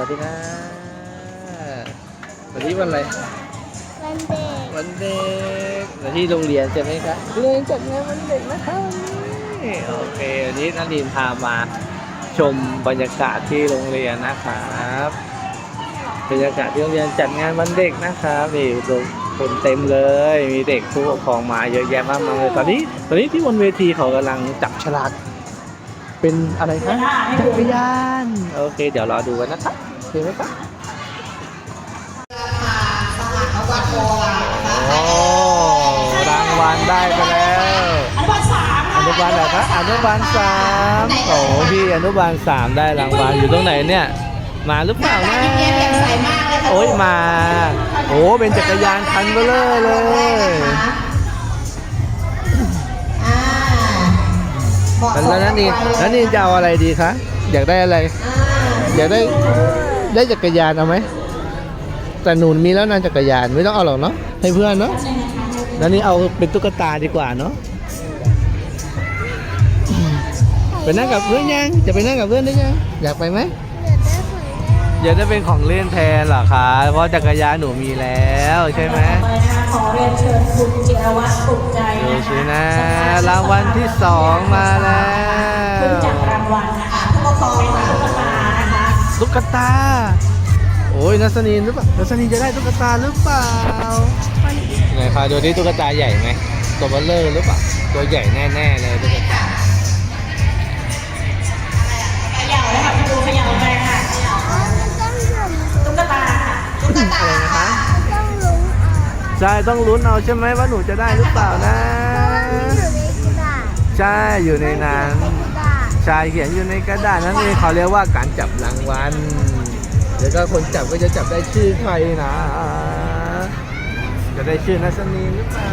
วัสดีค่ะวันนี้วันอะไร วันเด็กวันเด็กวันที่โรงเรียนใช่ไหมคะโรงเรียนจัดงานวันเด็กนะคะนี่โอเควันนี้นันดินพามาชมบรรยากาศที่โรงเรียนนะครับบรรยากาศที่โรงเรียนจัดงานวันเด็กนะครับนี่คนเต็มเลย มีเด็กผู้ปกครองมาเยอะแยะมากมายเลยตอนนี้ ตอนนี้ที่บนเวทีเขากำลังจับฉลากเป็นอะไรคะจักรยาน โอเค เดี๋ยวรอดูกันนะครับ โอเคไหมครับโอ้รางวัลได้ไปแล้วอนุบาลสามอนุบาลไหนคะอนุบาลสามโอ้พี่อนุบาลสามได้รางวัลอยู่ตรงไหนเนี่ย มาหรือเปล่านะยิ้มแย้มแจ่มใสมากเลยค่ะโอ้ยมา โอ้เป็นจักรยานคันเบลอเลยอ่าเหมาะสมแล้วนั่นนี่แล้วนี่จะเอาอะไรดีคะอยากได้อะไรอ่าอยากได้ ได้จักรยานเอาไหมแต่หนูมีแล้วนะจักรยานไม่ต้องเอาหรอกเนาะให้เพื่อนเนาะแล้วนี่เอาเป็นตุ๊กตาดีกว่าเนาะไปนั่งกับเพื่อนยังจะไปนั่งกับเพื่อนได้ยังอยากไปไหมเดี๋ยวได้ผลได้เป็นของเล่นแทนเหรอคะเพราะจักรยานหนูมีแล้วใช่ไหมไปนะขอเรียนเชิญคุณจิรวัตรปลุกใจดูนะสิคะนะรางวัลที่สองมาแล้ขึ้นจากรางวัลนะคะผู้ปกครองเป็นตุ๊กตานะคะ ตุ๊กตา โอ้ยนัสนีนหรือเปล่านัสนีนจะได้ตุ๊กตาหรือเปล่าไหนคะดูที่ตุ๊กตาใหญ่ไหมตัวเบลเลอร์หรือเปล่าตัวใหญ่แน่ๆเลยตุ๊กตาเขย่าเลยค่ะคุณดูเขย่าไปค่ะต้องหยุดตุ๊กตาค่ะตุ๊กตาอะไรนะคะต้องลุ้งออกใช่ต้องลุ้นเอาใช่ไหมว่าหนูจะได้หรือเปล่านะเพราะว่ามันอยู่ในกระดาษใช่อยู่ในนั้นกระดาษ ใช่เขียนอยู่ในกระดาษนั่นเองเขาเรียกว่าการจับรางวัลเดี๋ยวก็คนจับก็จะจับได้ชื่อใครนะ จะได้ชื่อนัสนีหรือเปล่า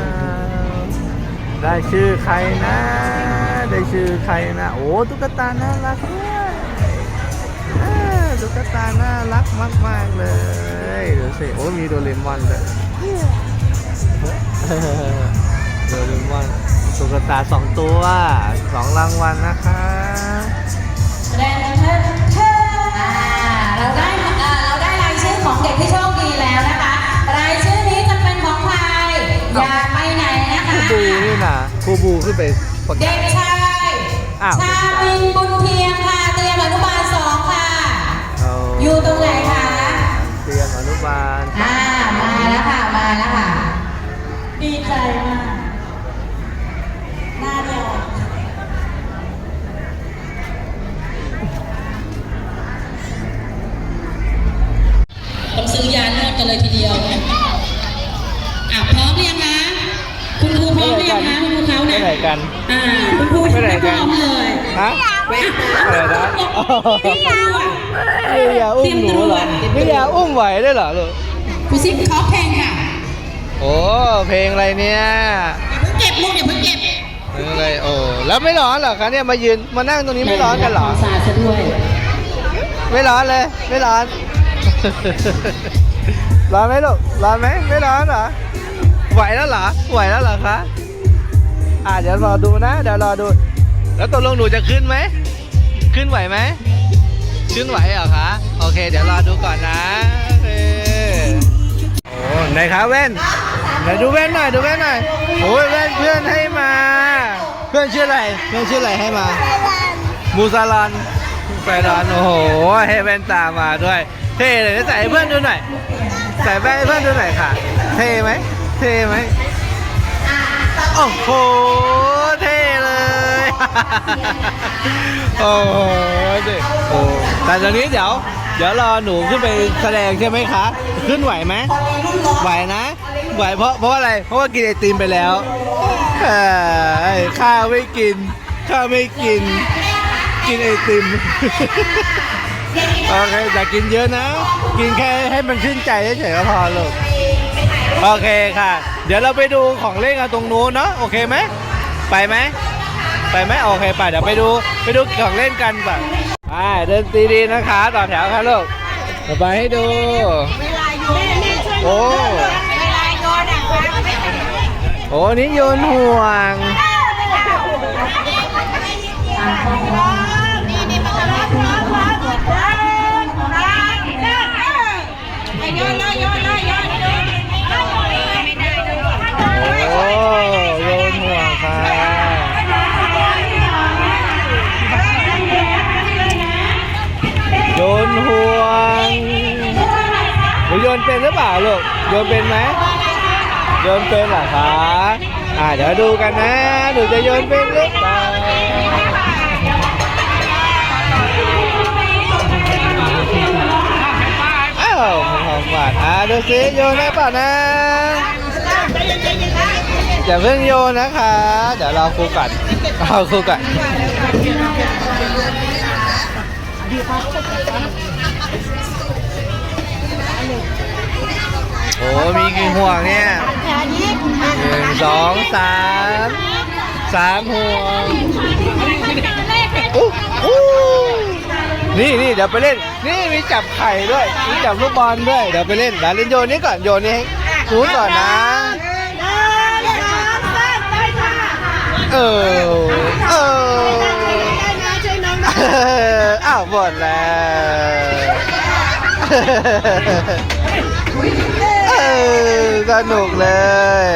ได้ชื่อใครนะ ได้ชื่อใครนะ โอ้ตุ๊กตาน่ารักด้วยอ่าตุ๊กตาน่ารักมาก ๆ เลยดูสิโอ้มีโดเรมอนเลยโดเรมอน ตุ๊กตาสองตัวสองรางวัลนะคะแสดงเชิญเชิญอ่าเราได้อ่าเราได้รายชื่อของเด็กที่โชคดีแล้วนะคะ รายชื่อนี้จะเป็นของใครอย่าไปไหนนะคะครูบูนี่นะครูบูขึ้นไปประเด็กาศกชาย อ้าว ชาวินบุญเพียงค่ะ เตรียมอนุบาลสองค่ะ เอาอยู่ตรงไหนคะ เตรียมอนุบาลอ่า มาแล้วค่ะ มาแล้วค่ะ ดีใจมาก กันเลยทีเดียวอะพร้อมหรือยังคะคุณครูพร้อมหรือยังคะคุณครูเขาไปนะไหนกันอ่าคุณครูไปไหนไม่พกันร้อมเลยฮะอะไรนะพี่ยาวพี่ยาอุ้มหนูเหรอพี่ยาอุ้มไหวได้เหรอลูกคุณซิปขอเพลงค่ะโอ้เพลงอะไรเนี่ยอย่าเพิ่งเก็บลูกอย่าเพิ่งเก็บเพลงอะไรโอ้แล้วไม่ร้อนเหรอคะเนี่ยมายืนมานั่งตรงนี้ไม่ร้อนกันเหรอสาซะด้วยไม่ร้อนเลยไม่ร้อน ร้อนไหมลูกร้อนไหมไม่ร้อนเหรอไหวแล้วเหรอไหวแล้วเหรอคะอ่าเดี๋ยวรอดูนะเดี๋ยวรอดู แล้วตกลงหนูจะขึ้นไหมขึ้นไหวไหมขึ้นไหวเหรอคะโอเค เดี๋ยวรอดูก่อนนะโอเคโอ้ไหนคะแว่นไหนดูแว่นหน่อยดูแว่นหน่อยโอ้ยแว่นเพื่อนให้มา เพื่อนชื่ออะไรเพื่อนชื่ออะไรให้มามูซาลอนไฟรอนโอ้โหให้แว่นตามาด้วย เท่เลยใส่ให้เพื่อนดูหน่อย ใส่แว่นให้เพื่อนดูหน่อยค่ะ เท่ไหม เท่ไหมโอ้โห เท่เลย โอ้โหดิโอ้แต่ตอนนี้เดี๋ยว เดี๋ยวรอหนูขึ้นไปแสดงใช่ไหมคะ ขึ้นไหวไหม ไหวนะ ไหวเพราะเพราะอะไร เพราะว่ากินไอติมไปแล้วเอ้ยข้าวไม่กิน ข้าวไม่กิน กินไอติม โอเคอย่ากินเยอะนะ กินแค่ให้มันขึ้นใจเฉยๆก็พอลูกโอเคค่ะ เดี๋ยวเราไปดูของเล่นกันตรงนู้นเนาะโอเคไหมไปไหมไปไหมโอเคไปเดี๋ยวไปดูไปดูของเล่นกันแบบไปเดินตีดีนะคะต่อแถวค่ะลูกเดี๋ยวไปให้ดูโอ้โอ้นี่โยนห่วง ห่วงหนเป็นหรือเปล่าลูกโยนเป็นไหมโยนเป็นเหรอคะอ่าเดี๋ยวดูกันนะหนูจะโยนเป็นหรือเปล่าอ้าวหอมหวานอ่าดูสิโยนได้เปล่านะอย่าเพิ่งโยนนะคะ เดี๋ยวเราครูกัดเอาครูกัดโอ้มีกี่ห่วงเนี่ยหนึ่งสองสามสามห่วงอู้อู้นี่นี่เดี๋ยวไปเล่น นี่มีจับไข่ด้วยมีจับลูกบอลด้วยเดี๋ยวไปเล่นเดี๋ยวเล่นโยนนี่ก่อนโยนนี่ให้ครูก่อนนะเออเออเอออ้าวหมดแล้ว สนุกเลย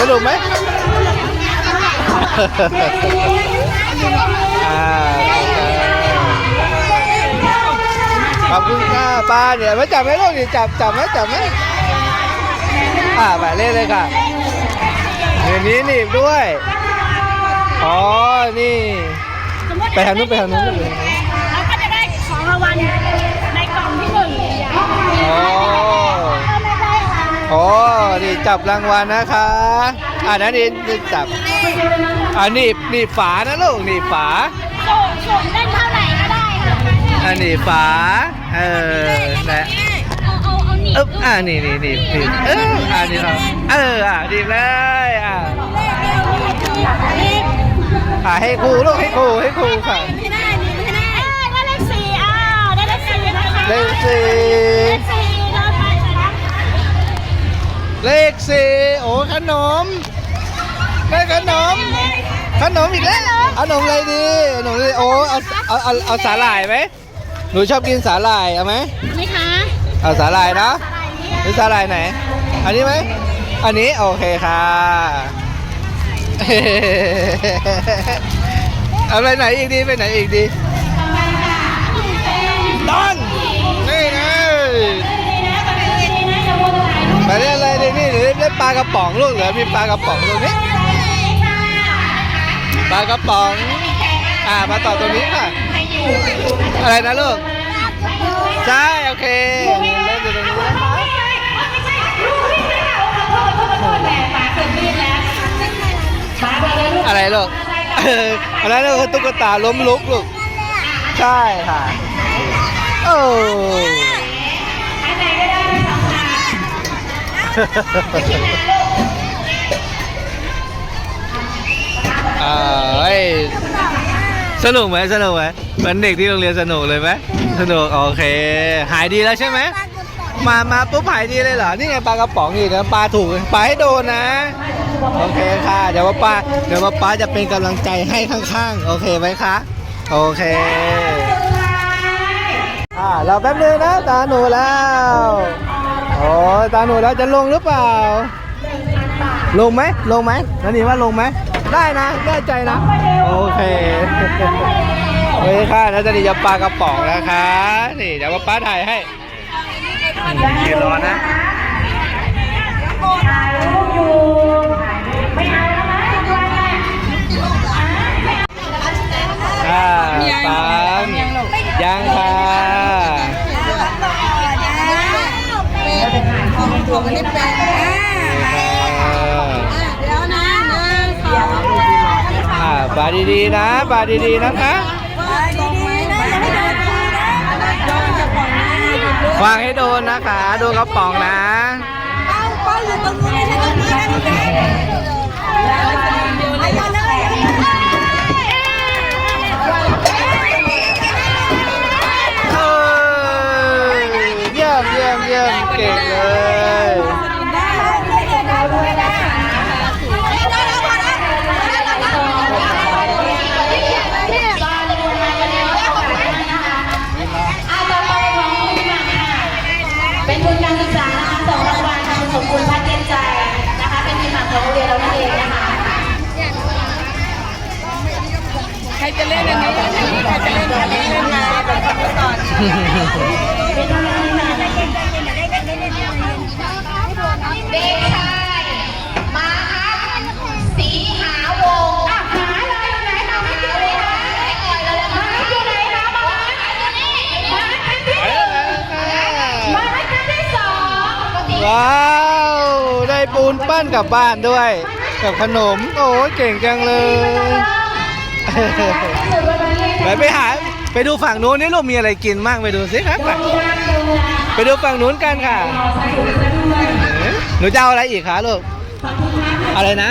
สนุกไหมอ่าขอบคุณค่ะป้าเนี่ยมาจับไหมลูกนี่จับจับไหมจับไหมอ่าไปเล่นเลยค่ะเดี๋ยวนี้หนีบด้วย อ๋อ นี่ ไปทางนู้นไปทางนู้นไปทางนู้น เราก็จะได้ของรางวัลในกล่องที่หนึ่ง อ๋อ ไม่ได้ค่ะ โอ้นี่จับรางวัลนะคะอ่านั้นนี่นี่จับอ่านี่นี่ฝานะลูกนี่ฝาสูงสูงเล่นเท่าไหร่ก็ได้ค่ะอันนี้ฝาเออและเอาเอาเอาหนีบอึ๊บอ่านี่นี่นี่นี่เอออ่านี่เราเอออ่าดีเลยอ่าอ่าให้ครูลูกให้ครูให้ครูค่ะไม่ได้หนีไม่ได้ได้เลขสี่อ้าวได้เลขสี่นะคะเลขสี่ เลขสี่โอ้ขนมได้ขนม ขนมอีกแล้วเอาขนมอะไรดีขนมอะไรดีโอ้เอาเอาเอาเอาสาหร่ายไหมหนูชอบกินสาหร่ายเอาไหมไหมคะเอาสาหร่ายนะหรือสาหร่ายไหน อันนี้ไหมอันนี้โอเคค่ะเอาไปไหนอีกดีไปไหนอีกดีดอนนี่ ปลากระป๋องลูกเหลือมีปลากระป๋องตรงนี้ปลากระป๋อง อ่ามาต่อตรงนี้ค่ะ อะไรนะลูก ใช่ โอเคเล่นอยู่ตรงนี้นะคะอะไรลูกอออะไรลูกตุ๊กตาล้มลุกลูก ใช่ค่ะ โอ้อ่า เอ้ยสนุกไหมสนุกไหมเหมือนเด็กที่โรงเรียนสนุกเลยไหมสนุกโอเค หายดีแล้วใช่ไหมมามาปุ๊บหายดีเลยเหรอ นี่ไงปลากระป๋องอีกนะปลาถูกปลาให้โดนนะ โอเคค่ะ เดี๋ยวว่าป้าเดี๋ยวว่าป้าจะเป็นกำลังใจให้ข้างๆ โอเคไหมคะ โอเคอ่าเราแป๊บนึงนะตาหนูแล้ว โอ้ยตาหนูแล้วจะลงหรือเปล่า ลงไหมลงไหมนันนี่ว่าลงไหมได้นะแน่ใจนะ โอเคโอเคค่ะนันนี่จะปลากระป๋องนะคะ นี่เดี๋ยวว่าป้าถ่ายให้ยืนรอนะค่ะปังยังค่ะ ของอันนี้เป็นแล้วนะหนึ่งสองอ่าปาดีๆนะปาดีๆนะคะดีๆนะอย่าให้โดนครูนะโดนจะปล่อยนะหยุดลูกวางให้โดนนะคะโดนกระป๋องนะเอาป้าอยู่ตรงนู้นไม่ใช่ตรงนี้นะพี่เจ๊เอาม เด็กชายมาสีหาวงอะหาเลยไหนมาไม่อยู่เลยนะไม่อ่อยเลยมาไม่อยู่ไหนนะมามาคันที่หนึ่งมาคันที่สองว้าว ได้ปูนปั้นกลับบ้านด้วย กับขนม โอ้ยเก่งจังเลย ไปไปหา ไปดูฝั่งนู้นนี่ลูกมีอะไรกินมั่งไปดูสิครับไปไปดูฝั่งนู้นกันค่ะเอ๊ะหนูจะเอาอะไรอีกคะลูก อะไรนะ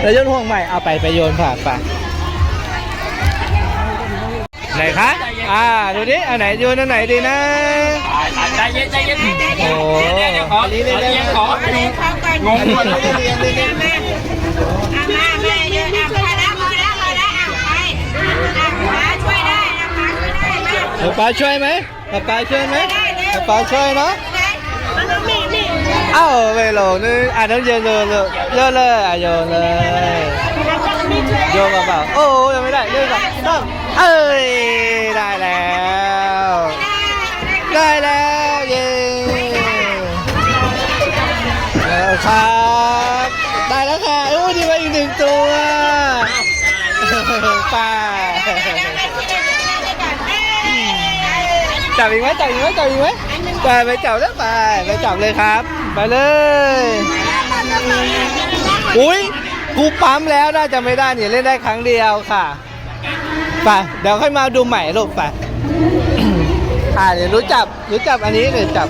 แล้วโยนห่วงใหม่เอาไปไปโยนผ่านไปไหนคะ อ่า ดูดิอันไหนโยนอันไหนดีนะ ใจเย็นใจเย็นโอ้เดี๋ยวเดี๋ยวขออันนี้เรียนได้ไหมขอดูงงหมดอันนี้เรียนได้ไหมมาแม่เยอะนะพอแล้วพอแล้วพอแล้วอะไปอะมาช่วยได้นะคะช่วยได้มา ป๊าป๊าช่วยไหมป๊าป๊าช่วยไหมป๊าป๊าช่วยเนาะมันต้องมีมีเอ้าไม่ลงนึงอะน้องโยนเลยเลยโยนเลยอะโยนเลยโยนเบาๆโอ้ยังไม่ได้เรื่องก่อนต้องเอ้ย จับอีกไหมจับอีกไหมจับอีกไหมไปไปจับแล้วไปไปจับเลยครับ ไปเลยอุ้ยกูปั๊มแล้วน่าจะไม่ได้เนี่ยเล่นได้ครั้งเดียวค่ะไปเดี๋ยวค่อยมาดูใหม่ลูกไปอ่าเดี๋ยวรู้จับรู้จับอันนี้เดี๋ยวจับ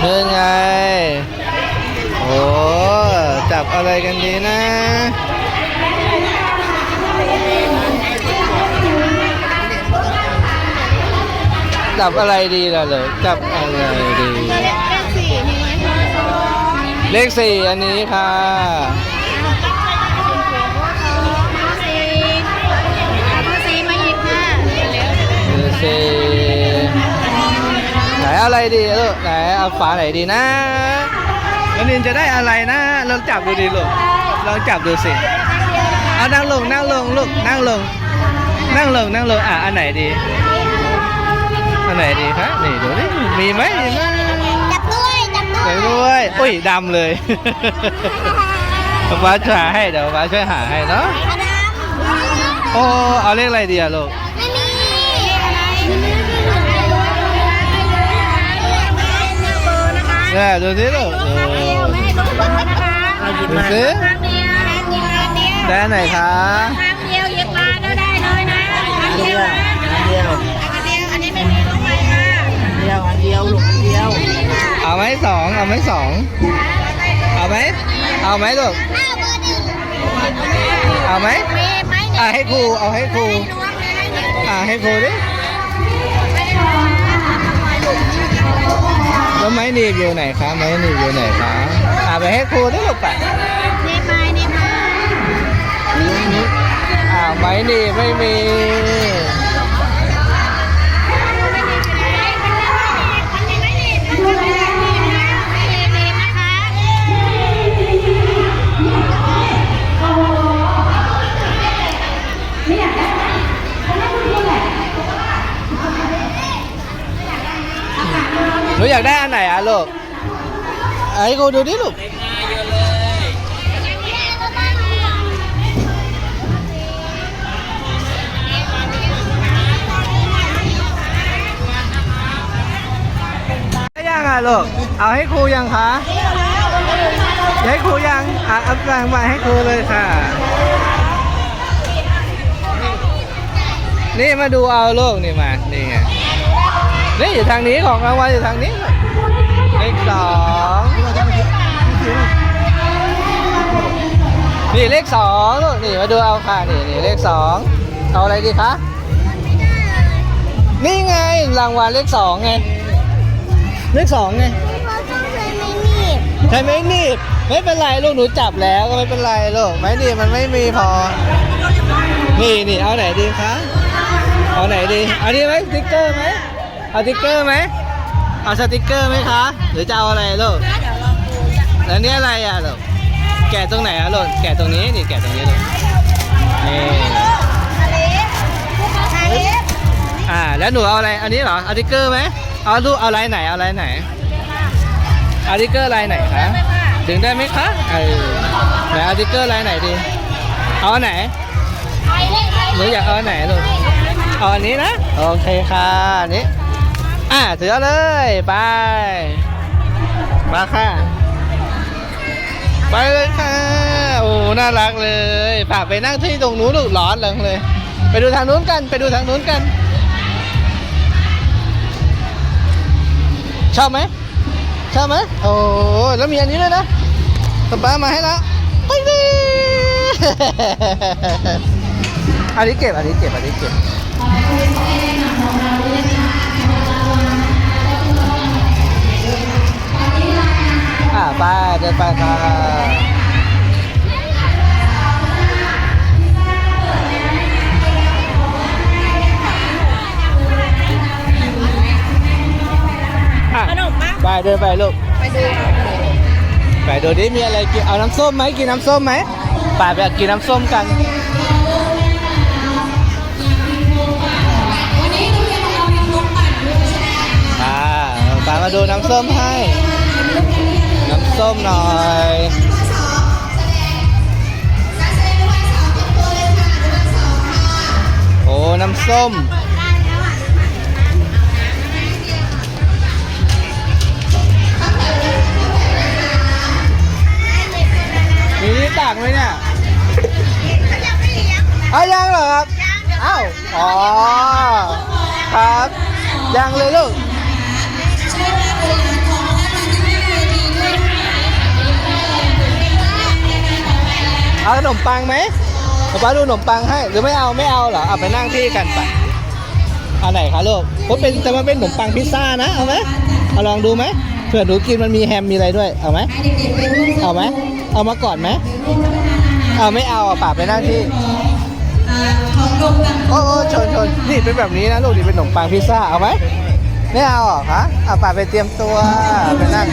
เฮ้ยไงโอ้จับอะไรกันดีนะ จับอะไรดีล่ะเลยจับอะไรดีเลขสี่อันนี้ค่ะสีมาอีกค่ะเลขสี่ไหนอาอะไรดีลูกไหนเอาฝาไหนดีนะแล้วนินจะได้อะไรนะลองจับดูดิลูกลองจับดูสิเอานั่งลงนั่งลงลูกนั่งลงนั่งลงนั่งลงอะอันไหนดี อันไหนดีคะนี่ดูดิมีไหมมีไหมจับด้วยจับด้ไปวยด้วยอุ้ยดำเลยป้าช่วยหาให้เดี๋ยวป้าช่วยหาให้เนาะอดัมโอ้เอาเลขอะไรดีอะลูกไม่มีอะไรนะคะเนี่ยดูสิลูกเออไม่ให้ลูกคนนะคะดูสิครั้งเดียวครั้งเดียวครั้งเดียวได้อันไหนคะ เอาไหมสองเอาไหมสองเอาไหมเอาไหมลูกอ้าวเบอร์หนึ่งเอาไหมมีไหมอะให้ครูเอาให้ครูล้วงเลยให้หยิบอะให้ครูดิแล้วไม้หนีบอยู่ไหนคะไม้หนีบอยู่ไหนคะอะไปให้ครูดิลูกไปนี่ไหมนี่ไหมอ่าไม้หนีบไม่มี นูอยากได้อันไหนอะลูกไอ้กูดูดิลูกยังอะลูก เอาให้ครูยังคะให้ครูยัง อะอาสั่งมาให้ครูเลยค่ะ นี่มาดูเอาลูกนี่มา นี่ไงนี่อยู่ทางนี้ของรางวัลอยู่ทางนี้ลูกเลขสองนี่เลขสองลูกนี่มาดูเอาค่ะนี่นี่เลขสองเอาอะไรดีคะนี่ไงรางวัลเลขสองไงเลขสองไงใช่ไหมหนีบไม่เป็นไรลูกหนูจับแล้วก็ไม่เป็นไรลูกไม้หนีบมันไม่มีพอ นี่นี่เอาไหนดีคะเอาไหนดีเอาดีไหมสติ๊กเกอร์ไหม เอาสติ๊กเกอร์ไหมเอาสติ๊กเกอร์ไหมคะ หรือจะเอาอะไรลูกแล้วนี่อะไรอะลูกแกะตรงไหนอะลูกแกะตรงนี้นี่แกะตรงนี้ลูกนี่อ่าแล้วหนูเอาอะไรอันนี้เหรอเอาสติ๊กเกอร์ไหมเอาลูกเอาลายไหนเอาลายไหนเอาสติ๊กเกอร์ลายไหนคะดึงได้ไหมคะเออไหนเอาสติ๊กเกอร์ลายไหนดีเอาอันไหนหนูอยากเอาอันไหนลูกเอาอันนี้นะโอเคค่ะอันนี้ อะถือเอาเลย ไป มาค่ะ ไปเลยค่ะ โอ้ น่ารักเลยฝากไปนั่งที่ตรงนู้นลูกร้อนเลยเลย ไปดูทางนู้นกัน ไปดูทางนู้นกัน ชอบไหมชอบไหมโอ้แล้วมีอันนี้ด้วยนะป๊าป้ามาให้แล้วไปดิอันนี้เก็บ อันนี้เก็บ อันนี้เก็บ อ่าไปเดินไปค่ะอะขนมปะไปเดินไปลูก ไปดูไปดูดิมีอะไรกิน เอาน้ำส้มไหมกินน้ำส้มไหมไปไปกินน้ำส้มกันวันนี้โรงเรียนของเรามีนกปั่นด้วยใช่ไหมอ่าไปมาดูน้ำส้มให้น้ำ ส้มหน่อยโอ้น้ำส้มมีที่ตักไหมเนี่ยอ้ายังเหรอครับอ้าวอ๋อครับยังเลยลูก เอาขนมปังไหมป๊าดูขนมปังให้ หรือไม่เอาไม่เอาเหรอเอาไปนั่งที่กันไปเอาไหนคะลูกผมเป็นแต่มันเป็นขนมปังพิซซ่านะเอาไหมเอาลองดูไหมเผื่อหนูกินมันมีแฮมมีอะไรด้วยเอาไหมเอาไหมเอามาก่อนไหมเอาไม่เอาป่าไปนั่งที่โอ้โอ้ชนชนนี่เป็นแบบนี้นะลูกนี่เป็นขนมปังพิซซ่าเอาไหมไม่เอาหรอคะเอาป่าไปเตรียมตัวไปนั่ง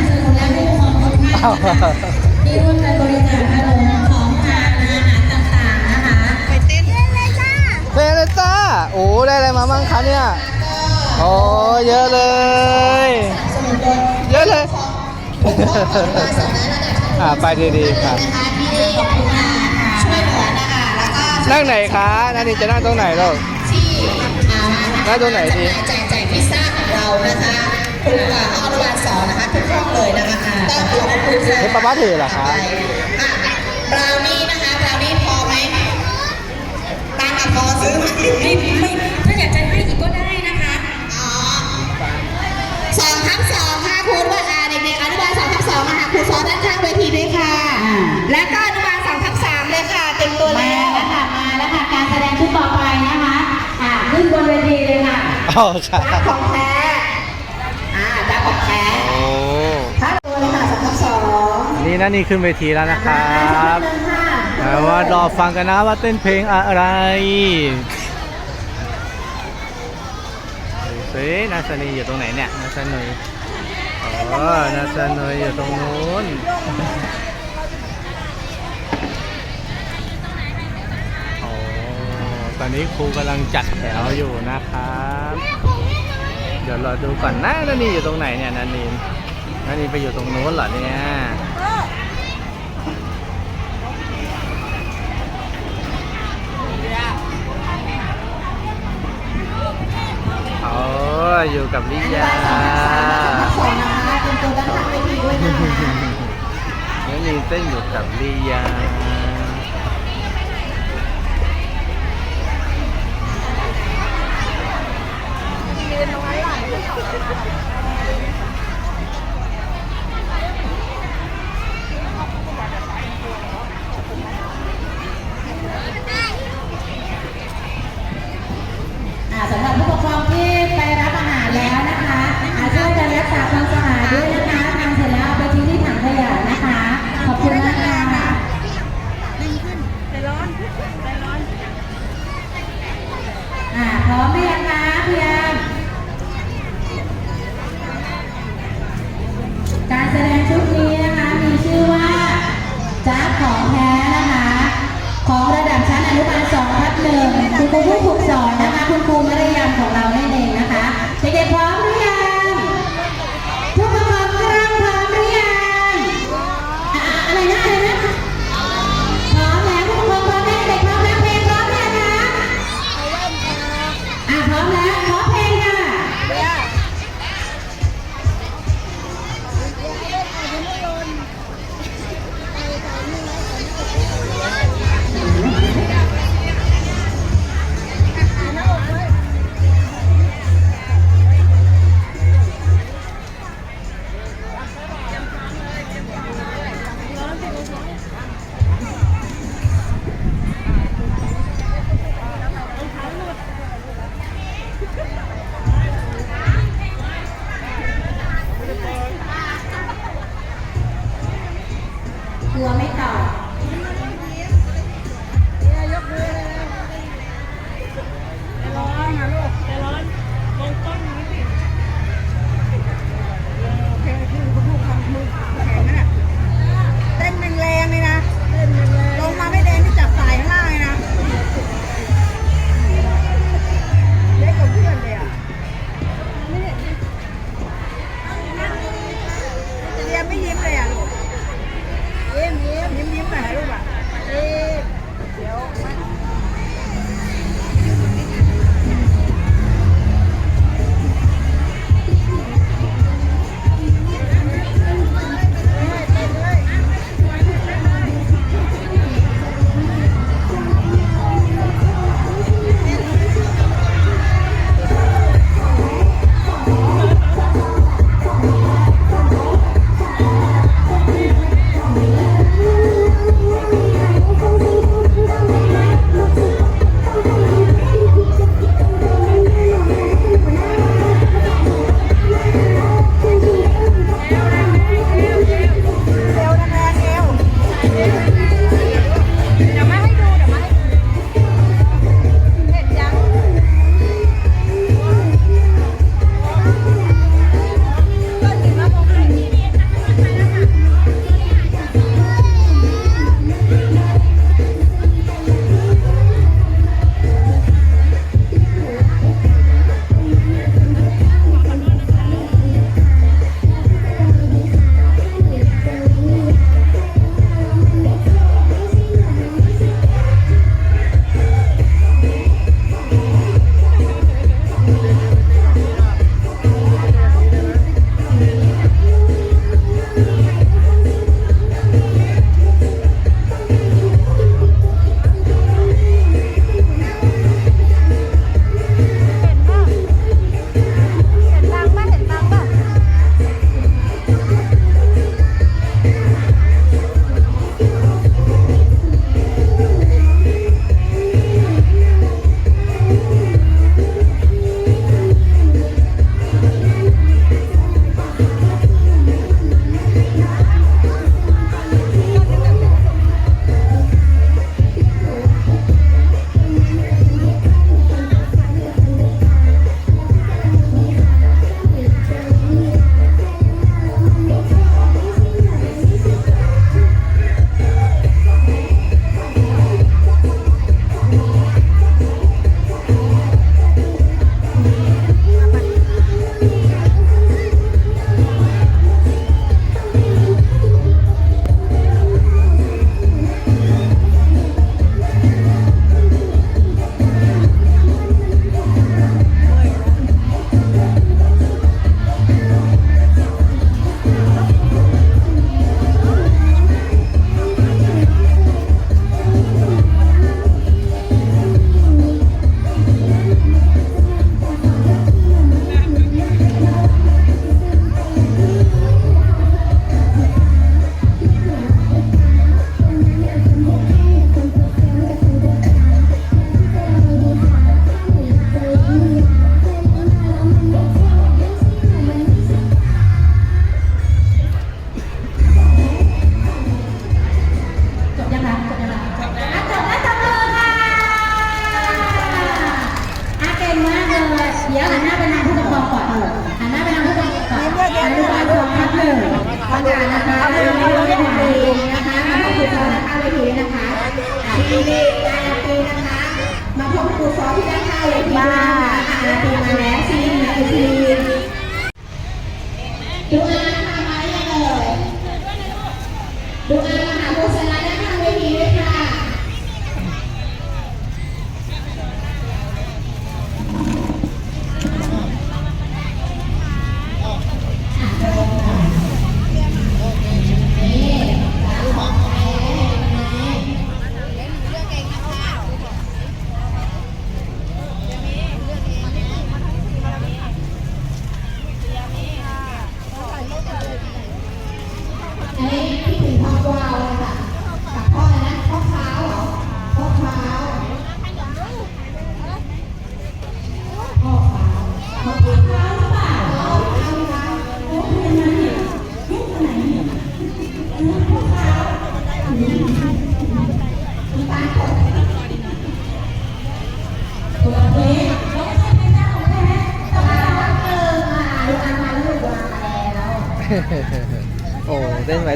เอา โอ้ได้อะไรมาบ้างคะเนี่ยโอ้เยอะเลย เยอะเลยอ่าไปดีๆครับช่วยเหลือนะคะแล้วก็นั่งไหนคะนันนี่จะนั่งตรงไหนลูกที่อ่านั่งตรงไหนดีแจกจ่ายพิซซ่าของเรานะคะทุกอ่าห้องอนุบาลสองนะคะทุกห้องเลยนะคะต้องขอบคุณค่ะเฮ้ยป้าป้าถือเหรอคะอะบราวนี่นะคะบราวนี่ พอไหมตังค์อะพอซื้อไหมไม่ไม่ถ้าอยากจะให้อีกก็ได้นะคะอ๋อสองทับสองค่ะคุณว่าอ่าเด็กๆอนุบาลสองทับสองนะคะครูซ้อนด้านข้างเวทีด้วยค่ะ และก็อนุบาลสองทับสามเลยค่ะเต็มตัวแล้วมาแล้วค่ะมาแล้วค่ะการแสดงชุดต่อไปนะคะอ่าขึ้นบนเวทีเลยค่ะอ๋อค่ะจ้าของแท้อ่าจ้าของแท้โอ้ถ้าตัวเลยค่ะสองทับสองนี่นั่นนี่ขึ้นเวทีแล้วนะครับ แต่ว่ารอฟังกันนะว่าเต้นเพลงอะไรดูสินาซานีอยู่ตรงไหนเนี่ยนาซานีอ๋อนาซานีอยู่ตรงนู้นโอ้ตอนนี้ครูกำลังจัดแถวอยู่นะครับ เดี๋ยวเราดูก่อนนะนันนีอยู่ตรงไหนเนี่ยนันนีนันนีไปอยู่ตรงนู้นเหรอเนี่ย โอ้อยู่กับลิยาน้องยินเต้นอยู่กับลิยายืนตรงนั้นหลาย ษาความสะอาดด้วยนะคะนำเสร็จแล้วเอาไปทิ้งที่ถังขยะนะคะ ขอบคุณมากค่ะใจร้อนใจร้อน อ่าพร้อมไหมยังคะพี่แอมการแสดงชุดนี้นะคะ มีชื่อว่าจ้าของแท้นะคะ ของระดับชั้นอนุบาลสองทับหนึ่งคุณครูผู้ฝึกสอนนะคะ คุณครูมารยามของเรานั่เองนะคะ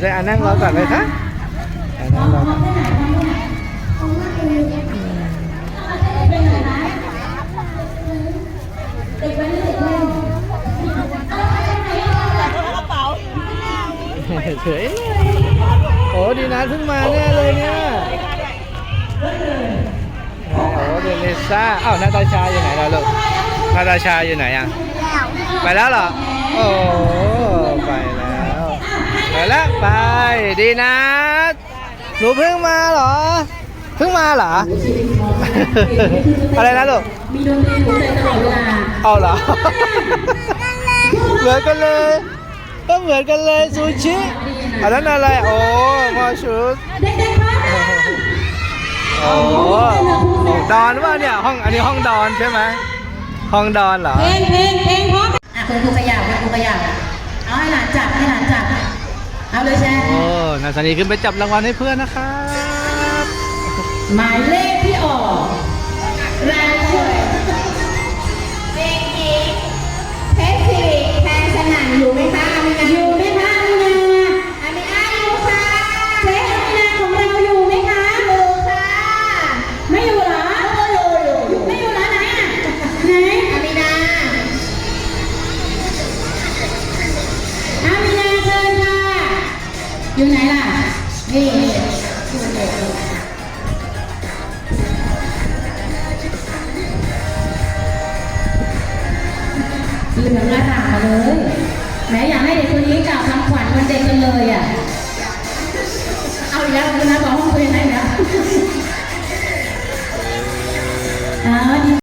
ได้อะนั่งรอก่อนเลยคะอะนั่งรอก่อนเฉยโอ้ดีนะเพิ่งมาแน่เลยเนี่ยโอ้เดนิซ่าอ้าวนาตาชาอยู่ไหนล่ะลูกนาตาชาอยู่ไหนอะไปแล้วเหรอโอ้ ไปแล้วไปดีนะ หนูเพิ่งมาเหรอ เพิ่งมาเหรอ อะไรนะลูก มีดนตรีหัวใจตลอดเวลาเอาเหรอ เหมือนกันเลย ก็เหมือนกันเลยซูชิอันนั้นอะไร โอ้มอชุดเด็กๆพร้อมไหมโอ้ดอนว่าเนี่ยห้องอันนี้ห้องดอนใช่ไหมห้องดอนเหรอ เพลงเพลงเพลงพร้อมอะคุณครูขยับคุณครูขยับเอาให้หลานจับให้หลานจับ เอาเลยแชร์โอ้นาซานีขึ้นไปจับรางวัลให้เพื่อนนะครับ หมายเลขที่ออกรายชื่อเด็กหญิงเพชรสิริแพงสนั่นอยู่ไหมคะอามินาอยู่ นี่